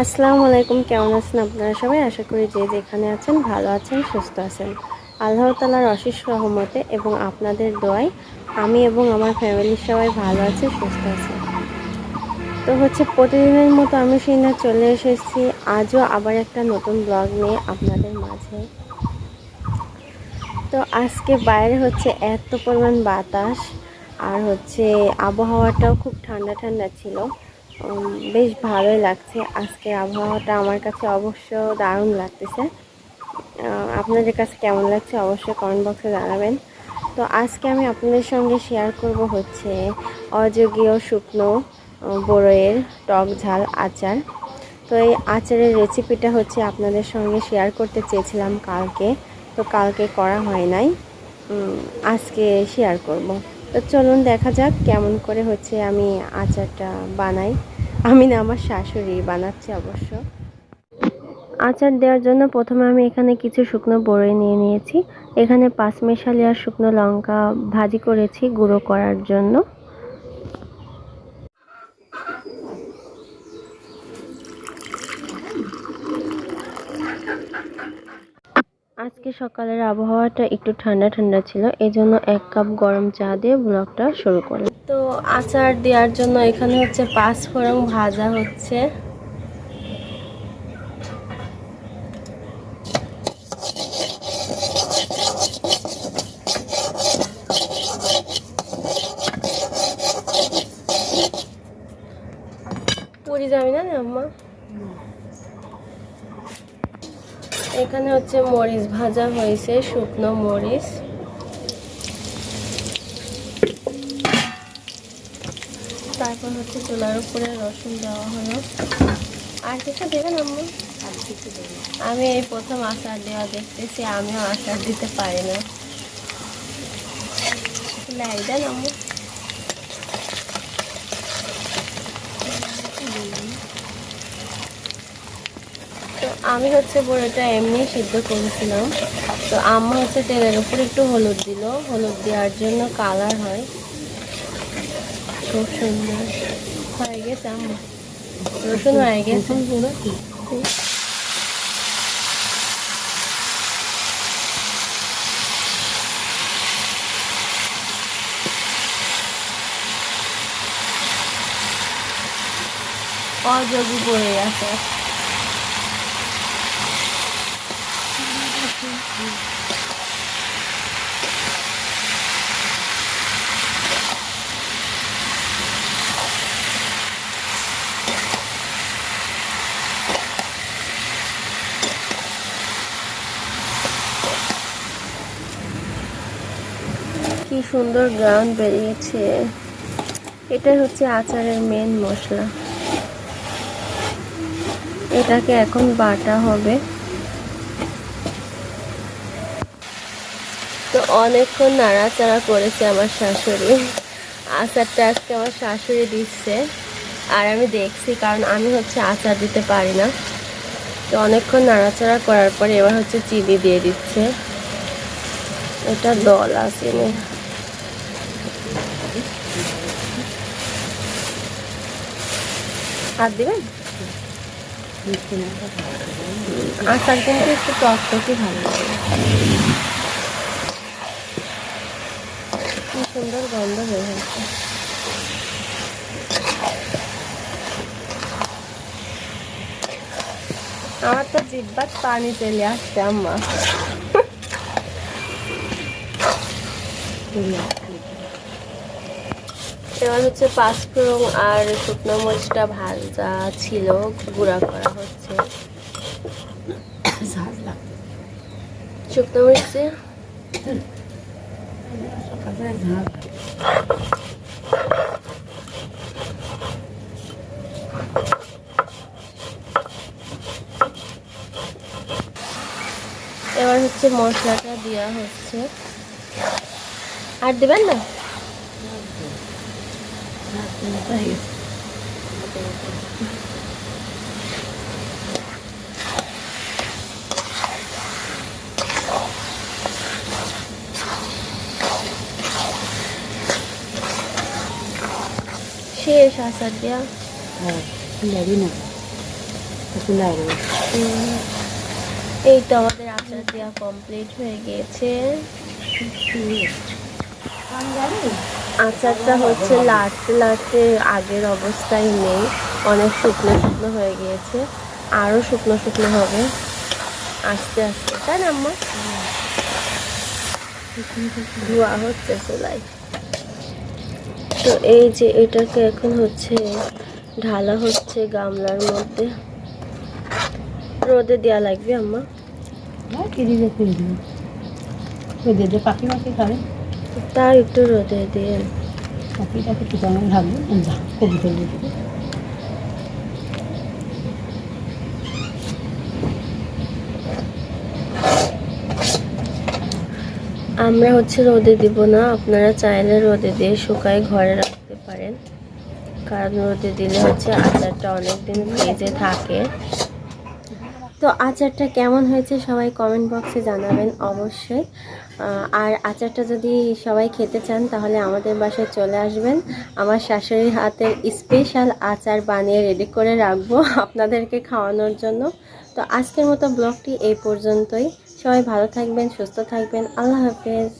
আসসালামু আলাইকুম, কেমন আছেন আপনারা সবাই? আশা করি যে যেখানে আছেন ভালো আছেন, সুস্থ আছেন। আল্লাহ তালার অশেষ রহমতে এবং আপনাদের দোয়ায় আমি এবং আমার ফ্যামিলির সবাই ভালো আছে, সুস্থ আছে। তো হচ্ছে প্রতিদিনের মতো আমি সেই না চলে এসেছি। আজও আবার একটা নতুন ব্লগ নিয়ে আপনাদের মাঝে। তো আজকে বাইরে হচ্ছে এত পরিমাণ বাতাস আর হচ্ছে আবহাওয়াটাও খুব ঠান্ডা ঠান্ডা ছিল। বেশ ভালোই লাগছে। আজকে আবহাওয়াটা আমার কাছে অবশ্য দারুণ লাগতেছে। আপনাদের কাছে কেমন লাগছে অবশ্যই কমেন্ট বক্সে জানাবেন। তো আজকে আমি আপনাদের সঙ্গে শেয়ার করব হচ্ছে অযোগীয় শুকনো আহ, বড়ইয়ের টক ঝাল আচার। তো এই আচারের রেসিপিটা হচ্ছে আপনাদের সঙ্গে শেয়ার করতে চেয়েছিলাম কালকে। তো কালকে করা হয় নাই। আজকে শেয়ার করব। তো চলুন দেখা যাক কেমন করে হচ্ছে আমি আচারটা বানাই। আমি না, আমার শাশুড়ি বানাচ্ছি অবশ্য। আচার দেওয়ার জন্য প্রথমে আমি এখানে কিছু শুকনো বড়ে নিয়ে নিয়েছি। এখানে পাঁচ মেশালি আর শুকনো লঙ্কা ভাজি করেছি গুঁড়ো করার জন্য। আজকে সকালের আবহাওয়াটা একটু ঠান্ডা ঠান্ডা ছিল এই জন্য এক কাপ গরম চা দিয়ে ব্লগটা শুরু করলাম। তো আচার দেওয়ার জন্য এখানে হচ্ছে পাঁচ ফোড়ন ভাজা হচ্ছে। পুরি যাবি না, আম্মা? এখানে হচ্ছে মরিচ ভাজা হয়েছে শুকনো মরিচ। তারপর হচ্ছে চুলার উপরে রসুন দেওয়া হলো। আর কিছু দেবেন আম্মু? আর কিছু আমি এই প্রথম আচার দেওয়া দেখতেছি আমিও আচার দিতে পারি না। দেন আম্মু। আমি হচ্ছে বড়টা এমনি সিদ্ধ করেছিলাম। তো আম্মা হচ্ছে তেলের উপর একটু হলুদ দিল। হলুদ দেওয়ার জন্য কালার হয়। খুব সুন্দর। হয়ে গেছে আম্মা। রসুন হয়ে গেছে। রসুন গুঁড়ো? অযোগী পড়ে আছে। কি সুন্দর গ্রাউন্ড বেরিয়েছে। এটাই হচ্ছে আচারের মেন মশলা। এটাকে এখন বাটা হবে। তো অনেকক্ষণ নাড়াচাড়া করেছে আমার শাশুড়ি। আচারটা আজকে আমার শাশুড়ি দিচ্ছে। আর আমি দেখছি, কারণ আমি হচ্ছে আচার দিতে পারি না। তো অনেকক্ষণ নাড়াচাড়া করার পরে এবার হচ্ছে চিনি দিয়ে দিচ্ছে। এটা দল আছে আর দিবেন। আচার কিন্তু একটু টক টকই ভালো কি সুন্দর গন্ধ বের হয়েছে আমার তো জিব্বাত পানি চলে আসছে, আম্মা। এবার হচ্ছে পাঁচফোড়ন আর শুকনো মরিচটা ভাজা ছিল, গুঁড়া করা হচ্ছে। শুকনো মরিচে। এবার হচ্ছে মশলাটা দেওয়া হচ্ছে। আর দেবেন না? হয়ে গেছে। শেষ আচার দেওয়া হ্যাঁ, দিই না। এই তো আমাদের আচার দেওয়া কমপ্লিট হয়ে গিয়েছে আচারটা হচ্ছে লাড়তে লাড়তে আগের অবস্থায় নেই। অনেক শুকনো শুকনো হয়ে গিয়েছে। আরও শুকনো শুকনো হবে। আস্তে আস্তে, তাই না, আম্মা? ধোয়া হচ্ছে চুলাই তো এই যে এটাকে এখন হচ্ছে, ঢালা হচ্ছে গামলার মধ্যে। রোদে দেওয়া লাগবে, আম্মা? হ্যাঁ কেজি দিয়ে পাখি খাবে তার একটু রোদে দিয়ে। পাখিটাকে একটু কেমন ভাববে যা দিবি। আমরা হচ্ছে রোদে দিব না আপনারা চাইলে রোদে দিয়ে শুকায় ঘরে রাখতে পারেন। কারণ রোদে দিলে হচ্ছে আচারটা অনেক দিন ফ্রিজে থাকে। তো আচারটা কেমন হয়েছে সবাই কমেন্ট বক্সে জানাবেন অবশ্যই। আর আচারটা যদি সবাই খেতে চান, তাহলে আমাদের বাসায় চলে আসবেন। আমার শাশুড়ির হাতের স্পেশাল আচার বানিয়ে রেডি করে রাখব আপনাদেরকে খাওয়ানোর জন্য। তো আজকের মতো ব্লগটি এই পর্যন্তই। সবাই ভালো থাকবেন, সুস্থ থাকবেন। আল্লাহ হাফেজ।